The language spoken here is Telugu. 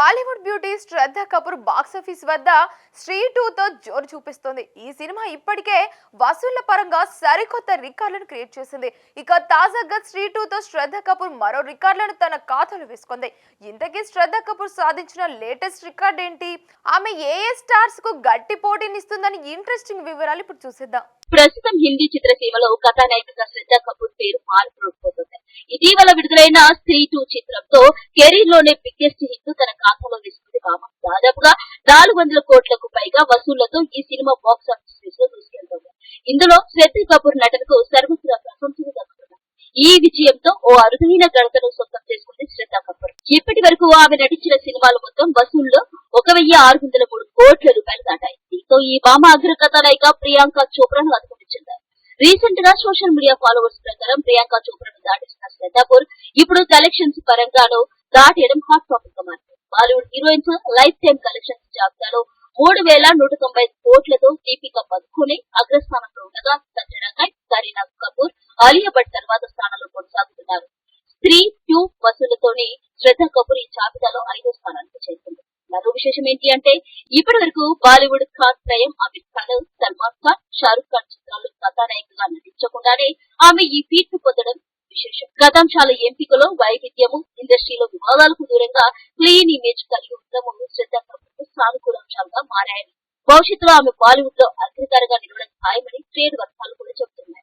Bollywood beauty Shraddha Kapoor box office వద్ద శ్రీ టూతో జోరు చూపిస్తోంది. ఈ సినిమా ఇప్పటికే వసూళ్ళ పరంగా సరికొత్త రికార్డులను క్రియేట్ చేసింది. ఇక తాజాగా శ్రీ టూతో శ్రద్ధ కపూర్ మరో రికార్డులను తన ఖాతాలో వేసుకుంది. ఇంతకీ శ్రద్ధ కపూర్ సాధించిన లేటెస్ట్ రికార్డ్ ఏంటి? ఆమె ఏ ఏ స్టార్స్కు గట్టి పోటీనిస్తుందని ఇంట్రెస్టింగ్ వివరాలు ఇప్పుడు చూసేద్దాం. ప్రస్తుతం హిందీ చిత్రసీమలో కథానాయికగా శ్రద్ధ కపూర్ పేరు మారుమోగిపోతుంది ఇటీవల విడుదలైన స్త్రీ టూ చిత్రంతో కెరీర్లోనే బిగ్గెస్ట్ హిట్ తన ఖాతాలో వేసుకుంది భామ దాదాపుగా నాలుగు వందల కోట్లకు పైగా వసూళ్ళతో ఈ సినిమా బాక్స్ ఆఫీస్లో దూసుకెళ్తోంది. ఇందులో శ్రద్ధ కపూర్ నటనకు సర్వత్రా ప్రశంసలు దక్కుతున్నాయి. ఈ విజయంతో ఓ అరుదైన ఘనతను సొంతం చేసుకుంది శ్రద్ధ కపూర్. ఇప్పటి వరకు ఆమె నటించిన సినిమాలు మొత్తం వసూళ్ళు ఒక వెయ్యి ఆరు వందల మూడు కోట్ల రూపాయలు దాటాయి. దీంతో ఈ భామ అగ్ర కథానాయిక ప్రియాంక చోప్రాను అధిగమించింది రీసెంట్గా సోషల్ మీడియా ఫాలోవర్స్ ప్రకారం ప్రియాంక చోప్రాను దాటిస్తున్న శ్రద్ధాపూర్ ఇప్పుడు కలెక్షన్స్ పరంగానూ దాటేయడం హాట్ టాపిక్గా మారింది. Bollywood heroines life time collections జాబితాలో మూడు వేల నూట తొంభై కోట్లతో దీపిక పదుకుని అగ్రస్థానంలో ఉండగా సంజనా కైట్ కరీనా కపూర్ ఆలియా భట్ తర్వాత స్థానంలో కొనసాగుతున్నారు. స్త్రీ టూ వసూళ్ళతోనే శ్రద్ధ కపూర్ ఈ జాబితాలో ఐదో స్థానానికి చేరుకుంది మరో విశేషం ఏంటి అంటే ఇప్పటి వరకు బాలీవుడ్ ఖాన్ త్రయం ఆమె ఖాన్ సల్మాన్ ఖాన్ షారుఖ్ ఖాన్ చిత్రాల్లో కథానాయికగా నటించకుండానే ఆమె ఈ ఫీట్ పొందడం విశేషం. కథాంశాల ఎంపికలో వైవిధ్యము ఇండస్ట్రీలో వివాదాలకు దూరంగా క్లీన్ ఇమేజ్ కలిగి ఉండడము శ్రద్ధ కపూర్ సానుకూల అంశాలుగా మారాయని భవిష్యత్తులో ఆమె బాలీవుడ్లో అగ్రతారగా నిలవడం ఖాయమని ట్రేడ్ వర్గాలు కూడా చెబుతున్నాయి.